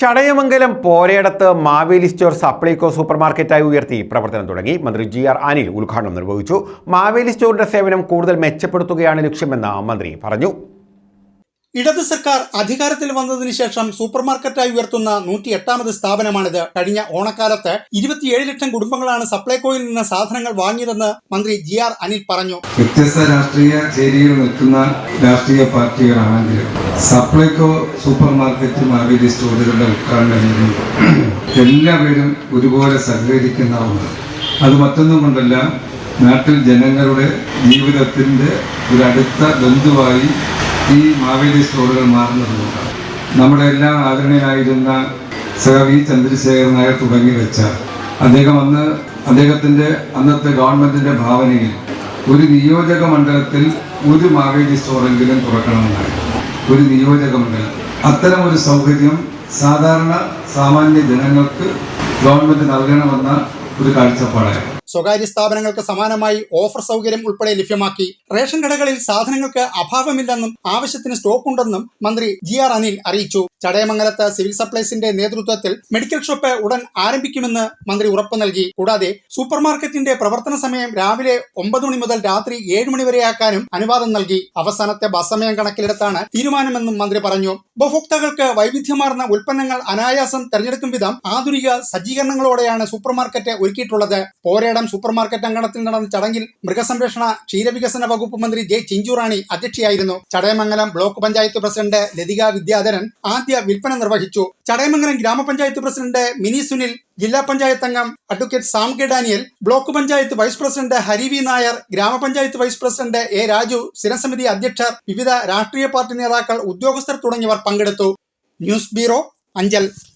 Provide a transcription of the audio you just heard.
ചടയമംഗലം പോരയിടത്ത് Maveli store Supplyco super മാർക്കറ്റായി ഉയർത്തി പ്രവർത്തനം തുടങ്ങി. മന്ത്രി ജി ആർ അനിൽ ഉദ്ഘാടനം നിർവഹിച്ചു. മാവേലി സ്റ്റോറിന്റെ സേവനം കൂടുതൽ മെച്ചപ്പെടുത്തുകയാണ് ലക്ഷ്യമെന്ന് മന്ത്രി പറഞ്ഞു. ഇടത് സർക്കാർ അധികാരത്തിൽ വന്നതിന് ശേഷം സൂപ്പർ മാർക്കറ്റായി ഉയർത്തുന്ന നൂറ്റി എട്ടാമത് സ്ഥാപനമാണിത്. കഴിഞ്ഞ ഓണക്കാലത്ത് ഇരുപത്തിയേഴ് ലക്ഷം കുടുംബങ്ങളാണ് സപ്ലൈകോയിൽ നിന്ന് സാധനങ്ങൾ വാങ്ങിയതെന്ന് മന്ത്രി ജി ആർ അനിൽ പറഞ്ഞു. വ്യത്യസ്ത രാഷ്ട്രീയ ചേരിയിൽ നിൽക്കുന്ന രാഷ്ട്രീയ പാർട്ടികളാണെങ്കിലും സപ്ലൈകോ സൂപ്പർ മാർക്കറ്റ് മാവേലി സ്റ്റോറുകളുടെ ഉദ്ഘാടനം എല്ലാ എല്ലാവരും ഒരുപോലെ സഹകരിക്കുന്ന ഒന്ന് അത് മറ്റൊന്നും കൊണ്ടല്ല നാട്ടിൽ ജനങ്ങളുടെ ജീവിതത്തിന്റെ ഒരു അടുത്ത ബന്ധുവായി ഈ മാവേലി സ്റ്റോറുകൾ മാറുന്നതുകൊണ്ടാണ്. നമ്മുടെ എല്ലാം ആദരണീയനായിരുന്ന സർ വി ചന്ദ്രശേഖരൻ നായർ തുടങ്ങി വെച്ച അദ്ദേഹം അന്ന് അദ്ദേഹത്തിന്റെ അന്നത്തെ ഗവൺമെന്റിന്റെ ഭാവനയിൽ ഒരു നിയോജക മണ്ഡലത്തിൽ ഒരു മാവേലി സ്റ്റോറെങ്കിലും തുറക്കണമെന്നായിരുന്നു. ഒരു നിയോജകമണ്ഡലം അത്തരം ഒരു സൗകര്യം സാധാരണ സാമാന്യ ജനങ്ങൾക്ക് ഗവൺമെന്റ് നൽകണമെന്ന ഒരു കാഴ്ചപ്പാടായിരുന്നു. സ്വകാര്യ സ്ഥാപനങ്ങൾക്ക് സമാനമായി ഓഫർ സൗകര്യം ഉൾപ്പെടെ ലഭ്യമാക്കി. റേഷൻ കടകളിൽ സാധനങ്ങൾക്ക് അഭാവമില്ലെന്നും ആവശ്യത്തിന് സ്റ്റോക്ക് ഉണ്ടെന്നും മന്ത്രി ജി ആർ അനിൽ അറിയിച്ചു. ചടയമംഗലത്ത് സിവിൽ സപ്ലൈസിന്റെ നേതൃത്വത്തിൽ മെഡിക്കൽ ഷോപ്പ് ഉടൻ ആരംഭിക്കുമെന്ന് മന്ത്രി ഉറപ്പു നൽകി. കൂടാതെ സൂപ്പർ മാർക്കറ്റിന്റെ പ്രവർത്തന സമയം രാവിലെ ഒമ്പത് മണി മുതൽ രാത്രി ഏഴ് മണി വരെയാക്കാനും അനുവാദം നൽകി. അവസാനത്തെ ബസ് സമയം കണക്കിലെടുത്താണ് തീരുമാനമെന്നും മന്ത്രി പറഞ്ഞു. ഉപഭോക്താക്കൾക്ക് വൈവിധ്യമാർന്ന ഉൽപ്പന്നങ്ങൾ അനായാസം തെരഞ്ഞെടുക്കും വിധം ആധുനിക സജ്ജീകരണങ്ങളോടെയാണ് സൂപ്പർ മാർക്കറ്റ് ഒരുക്കിയിട്ടുള്ളത്. പോരേടം സൂപ്പർ മാർക്കറ്റ് അങ്കണത്തിൽ നടന്ന ചടങ്ങിൽ മൃഗസംരക്ഷണ ക്ഷീരവികസന വകുപ്പ് മന്ത്രി ജെ ചിഞ്ചുറാണി അധ്യക്ഷയായിരുന്നു. ചടയമംഗലം ബ്ലോക്ക് പഞ്ചായത്ത് പ്രസിഡന്റ് ലതിക വിദ്യാധരൻ ആദ്യ വിൽപ്പന നിർവഹിച്ചു. ചടയമംഗലം ഗ്രാമപഞ്ചായത്ത് പ്രസിഡന്റ് മിനി സുനിൽ ജില്ലാ പഞ്ചായത്ത് അംഗം advocate Sam K Daniel block panchayat vice president Hari V Nair ഗ്രാമപഞ്ചായത്ത് വൈസ് പ്രസിഡന്റ് എ രാജു സ്ഥിരസമിതി അധ്യക്ഷർ വിവിധ രാഷ്ട്രീയ പാർട്ടി നേതാക്കൾ ഉദ്യോഗസ്ഥർ തുടങ്ങിയവർ പങ്കെടുത്തു. News bureau Anchal.